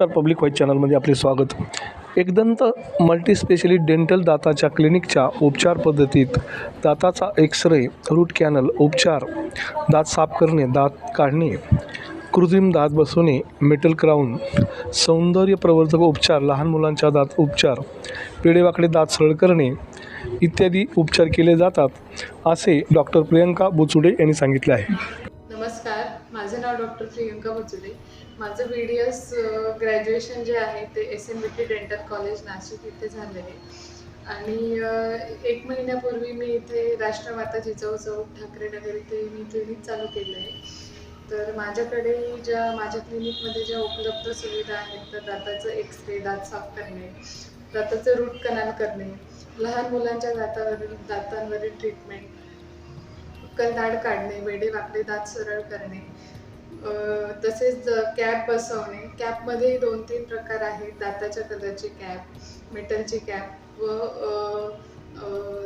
तर public white चॅनलमध्ये आपले स्वागत. एकदंत मल्टीस्पेशली डेंटल दाताच्या क्लिनिकच्या उपचार पद्धतीत दाताचा एक्सरे रूट कॅनल उपचार दात साफ करणे दात काढणे कृत्रिम दात बसवणे मेटल क्राऊन सौंदर्य प्रवर्धक उपचार लहान मुलांच्या दात उपचार पिढेवाकडे दात सरळ करणे इत्यादी उपचार केले जातात असे डॉक्टर प्रियंका बुचुडे यांनी सांगितले आहे. नमस्कार माझं नाव डॉक्टर प्रियंका बचुले माझं बी डी एस ग्रॅज्युएशन जे आहे ते S M B T dental college Nashik इथे झालं आहे आणि एक महिन्यापूर्वी मी इथे राष्ट्रमाता जिजाऊ चौक ठाकरे नगर इथे मी क्लिनिक चालू केलं आहे तर माझ्याकडे ज्या माझ्या क्लिनिकमध्ये ज्या उपलब्ध सुविधा आहेत तर दाताचं एक्स रे दात साफ करणे दाताचं रूट कनाल करणे लहान मुलांच्या दातावरील दातांवरील ट्रीटमेंट कलदाड काढणे वेडे वाकडे दात सरळ करणे तसेच कॅप बसवणे. कॅपमध्ये दोन तीन प्रकार आहेत. दाताच्या कलरची कॅप मेटलची कॅप व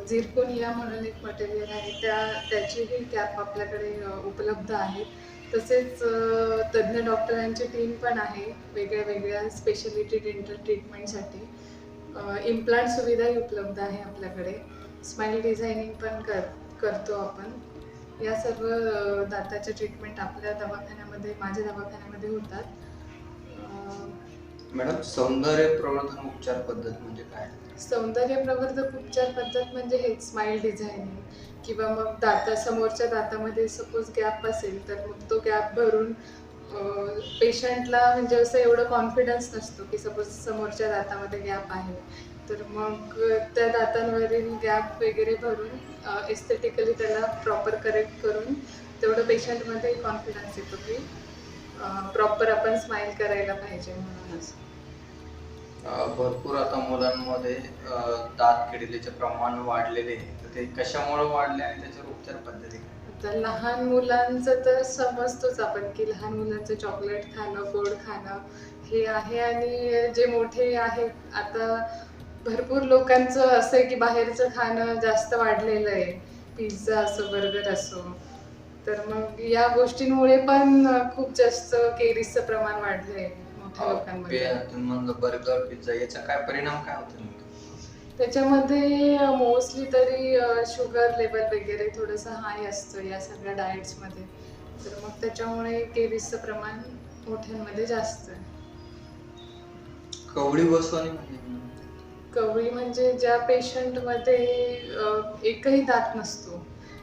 झिरकोनिया म्हणून एक मटेरियल आहे. त्या त्याचीही कॅप आपल्याकडे उपलब्ध आहेत तसेच तज्ज्ञ डॉक्टरांची टीम पण आहे वेगळ्या वेगळ्या स्पेशलिटी डेंटल ट्रीटमेंटसाठी इम्प्लांट सुविधाही उपलब्ध आहे आपल्याकडे. स्माईल डिझायनिंग पण कर करतो आपण. या सर्व दाताच्या ट्रीटमेंट आपल्या दवाखान्यामध्ये माझ्या दवाखान्यामध्ये होतात. मॅडम सौंदर्य प्रवर्धन उपचार पद्धत म्हणजे काय? सौंदर्य प्रवर्धक उपचार पद्धत म्हणजे हेच स्माईल डिझायनिंग किंवा मग दाता समोरच्या दातामध्ये सपोज गॅप असेल तर मग तो गॅप भरून पेशंटला म्हणजे असं एवढं कॉन्फिडन्स नसतो की सपोज समोरच्या दातामध्ये गॅप आहे. तर मग त्या दातांवरील गॅप वगैरे भरून एस्थेटिकली त्याला प्रॉपर करेक्ट करून तेवढं पेशंटमध्ये कॉन्फिडन्स येतो की प्रॉपर आपण स्माईल करायला पाहिजे म्हणूनच भरपूर आता मुलांमध्ये दात किडलेचे प्रमाण वाढलेले तर ते कशामुळे वाढले आणि त्याच्यावर उपचार पद्धती? आता लहान मुलांचं तर समजतोच आपण की लहान मुलांचं चॉकलेट खाणं गोड खाणं हे आहे आणि जे मोठे आहेत आता भरपूर लोकांचं असं आहे की बाहेरचं खाणं जास्त वाढलेलं आहे. पिझ्झा असो बर्गर असो. तर मग या गोष्टींमुळे पण खूप जास्त केरीजचं प्रमाण वाढलं आहे मोठ्या लोकांमध्ये. बर्गर पिझ्झा याचा काय परिणाम काय होतो? त्याच्यामध्ये मोस्टली तरी शुगर लेवल वगैरे थोडंसं हाय असतं या सगळ्या डाएट्समध्ये तर मग त्याच्यामुळे केरीजचं प्रमाण मोठ्यांमध्ये जास्त आहे. कवडी बसवणे म्हणजे कवळी म्हणजे ज्या पेशंटमध्ये एकही दात नसतो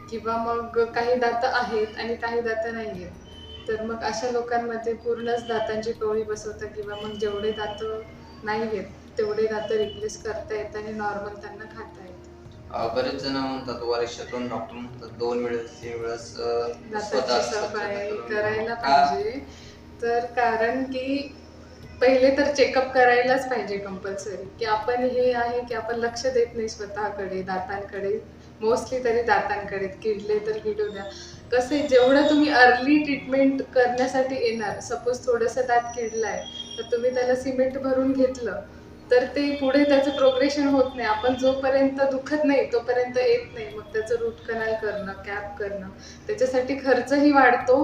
किंवा मग काही दात आहेत आणि काही दात नाही आहेत तर मग अशा लोकांमध्ये पूर्णच दातांची कवळी बसवतात किंवा मग जेवढे दात नाही आहेत तेवढे दात रिप्लेस करता येत आणि नॉर्मल त्यांना खाता येत. बरेच जण म्हणतात वर्षातून डॉक्टर म्हणतात दोन वेळेस तीन वेळेस दाताची सफाई करायला? पाहिजे. तर कारण की पहिले तर चेकअप करायलाच पाहिजे कंपल्सरी की आपण हे आहे की आपण लक्ष देत नाही स्वतःकडे दातांकडे. मोस्टली तरी दातांकडे. किडले तर किडू द्या. कसे जेवढं तुम्ही अर्ली ट्रीटमेंट करण्यासाठी येणार सपोज थोडंसं दात किडलाय तर तुम्ही त्याला सिमेंट भरून घेतलं तर ते पुढे त्याचं प्रोग्रेशन होत नाही. आपण जोपर्यंत दुखत नाही तोपर्यंत येत नाही. मग त्याचं रूट कनाल करणं कॅप करणं त्याच्यासाठी खर्चही वाढतो.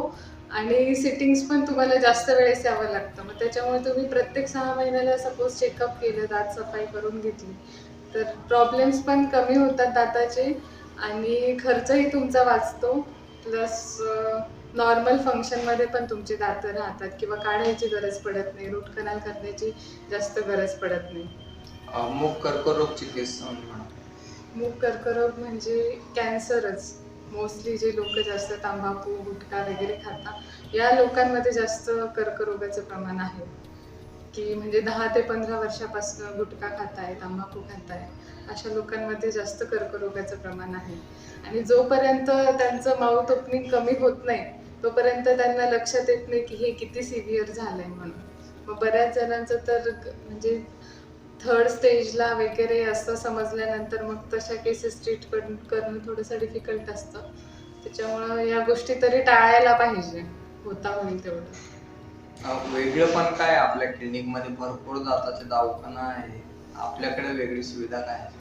आणि सिटिंग्स पण तुम्हाला जास्त वेळेस यावं लागतं. मग त्याच्यामुळे तुम्ही प्रत्येक सहा महिन्याला सपोज चेकअप केलं दात सफाई करून घेतली तर प्रॉब्लेम्स पण कमी होतात दाताचे आणि खर्चही तुमचा वाचतो. प्लस नॉर्मल फंक्शनमध्ये पण तुमचे दात राहतात किंवा काढायची गरज पडत नाही रूट कनाल करण्याची जास्त गरज पडत नाही. मूग कर्करोगची केस मूग कर्करोग म्हणजे कॅन्सरच मोस्टली जे लोक जास्त तंबाखू गुटखा वगैरे खातात या लोकांमध्ये जास्त कर्करोगाचं प्रमाण आहे. की म्हणजे दहा ते पंधरा वर्षापासून गुटखा खाताय तंबाखू खाताय अशा लोकांमध्ये जास्त कर्करोगाचं प्रमाण आहे. आणि जोपर्यंत त्यांचं माउथ ओपनिंग कमी होत नाही तोपर्यंत त्यांना लक्षात येत नाही की हे किती सिव्हिअर झालंय म्हणून. मग बऱ्याच जणांचं तर म्हणजे थर्ड स्टेजला वगैरे असं समजल्यानंतर मग तशा केसेस ट्रीट करणं थोडंसं डिफिकल्ट असतं. त्याच्यामुळं या गोष्टी तरी टाळायला पाहिजे. होता होईल तेवढं. वेगळं पण काय आपल्या क्लिनिकमध्ये भरपूर दाताचे दवाखाना आहे. आपल्याकडे वेगळी सुविधा काय आहे?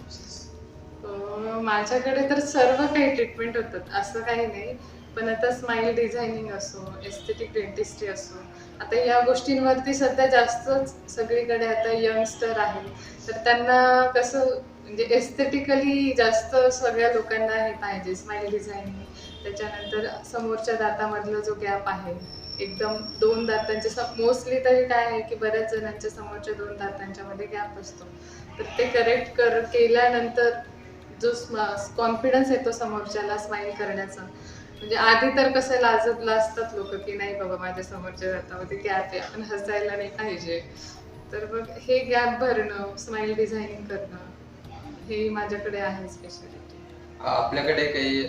माझ्याकडे तर सर्व काही ट्रीटमेंट होतात. असं काही नाही. पण आता स्माईल डिझायनिंग असो एस्थेटिक डेंटिस्ट्री असो आता या गोष्टींवरती सध्या जास्तच सगळीकडे आता यंगस्टर आहे. तर त्यांना कसं म्हणजे एस्थेटिकली जास्त सगळ्या लोकांना हे पाहिजे स्माईल डिझायनिंग त्याच्यानंतर समोरच्या दातामधला जो गॅप आहे एकदम दोन दातांच्या मोस्टली तरी काय आहे की बऱ्याच जणांच्या समोरच्या दोन दातांच्या मध्ये गॅप असतो. तर ते करेक्ट कर केल्यानंतर जो कॉन्फिडन्स येतो समोरच्याला स्माईल करण्याचा म्हणजे आधी तर कसं लाजत लाजतात लोक की नाही बाबा माझ्या समोरच्या दातामध्ये गॅप आहे आपण हसायला नाही पाहिजे. तर मग हे गॅप भरणं स्माईल डिझायनिंग करणं हे माझ्याकडे आहे स्पेशलिटी आपल्याकडे काही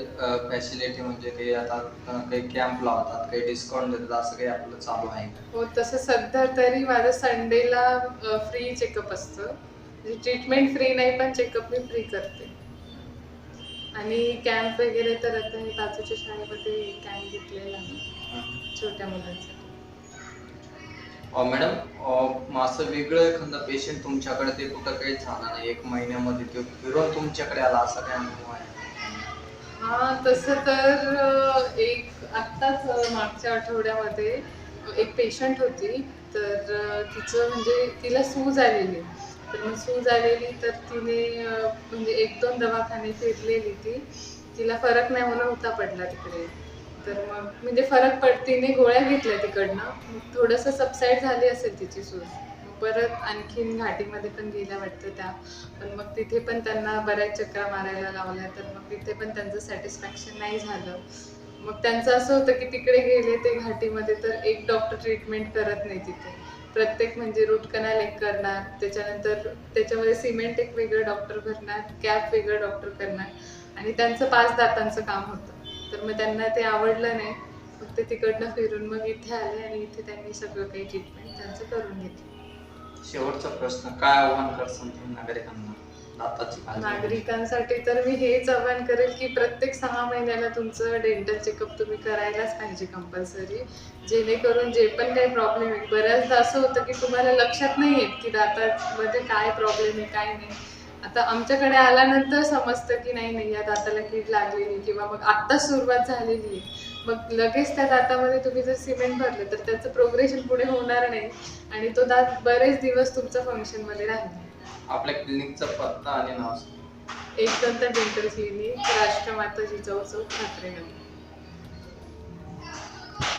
फॅसिलिटी म्हणजे काही आता काही कॅम्प लावतात काही डिस्काउंट देतात असं काही आपलं चालू आहे हो तसं सध्या तरी माझं संडेला फ्री चेकअप असतं. म्हणजे ट्रीटमेंट फ्री नाही पण चेकअप मी फ्री करते. आणि कॅम्प वगैरे तर आता मी बाजूच्या शाळेमध्ये कॅम्प घेतलेला आहे. छोट्या मुलांसाठी. मॅडम असं वेगळं एखादं पेशंट तुमच्याकडे ते कुठं काही झालं नाही एक महिन्यामध्ये तो फिरून तुमच्याकडे आला असा काही अनुभव आहे? हा तसं तर एक आत्ताच मागच्या आठवड्यामध्ये एक पेशंट होती तर तिचं म्हणजे तिला सूज आलेली. तर मग सूज आलेली तर तिने म्हणजे एक दोन दवाखाने फिरलेली ती. तिला फरक नाही म्हणून होता पडला तिकडे. तर मग म्हणजे फरक पड तिने गोळ्या घेतल्या तिकडनं. मग थोडंसं सबसाईड झाली असेल तिची सूज. परत आणखीन घाटीमध्ये पण गेल्या वाटतं त्या. पण मग तिथे पण त्यांना बऱ्याच चक्रा मारायला लावल्या. तर मग तिथे पण त्यांचं सॅटिस्फॅक्शन नाही झालं. मग त्यांचं असं होतं की तिकडे गेले ते घाटीमध्ये तर एक डॉक्टर ट्रीटमेंट करत नाही तिथे. प्रत्येक म्हणजे रूट कनाल एक करणार त्याच्यानंतर त्याच्यामध्ये सिमेंट एक वेगळं डॉक्टर भरणार कॅप वेगळं डॉक्टर करणार आणि त्यांचं पाच दातांचं काम होतं. तर मग त्यांना ते आवडलं नाही मग ते तिकडनं फिरून मग इथे आले आणि इथे त्यांनी सगळं काही ट्रीटमेंट त्यांचं करून घेतलं. शेवटचा प्रश्न काय आव्हान करसान तुम्ही नागरिकांना? नागरिकांसाठी तर मी हेच आवाहन करेल की प्रत्येक सहा महिन्याला तुमचं डेंटल चेकअप तुम्ही करायलाच पाहिजे कंपल्सरी जेणेकरून जे पण काही प्रॉब्लेम आहे बऱ्याचदा असं होतं की तुम्हाला लक्षात नाही येत की दातामध्ये काय प्रॉब्लेम आहे काय नाही. आता आमच्याकडे आल्यानंतर समजतं की नाही नाही या दाताला कीड लागलेली किंवा मग आत्ताच सुरुवात झालेली आहे. मग लगेच त्या दातामध्ये तुम्ही जर सिमेंट भरलं तर त्याचं प्रोग्रेशन पुढे होणार नाही आणि तो दात बरेच दिवस तुमचा फंक्शनमध्ये राहील. आपल्या क्लिनिकचा पत्ता आणि नाव सांगा. एक दंत डेंटल क्लिनिक राष्ट्रमाता जिजाऊ चौक ठाकरे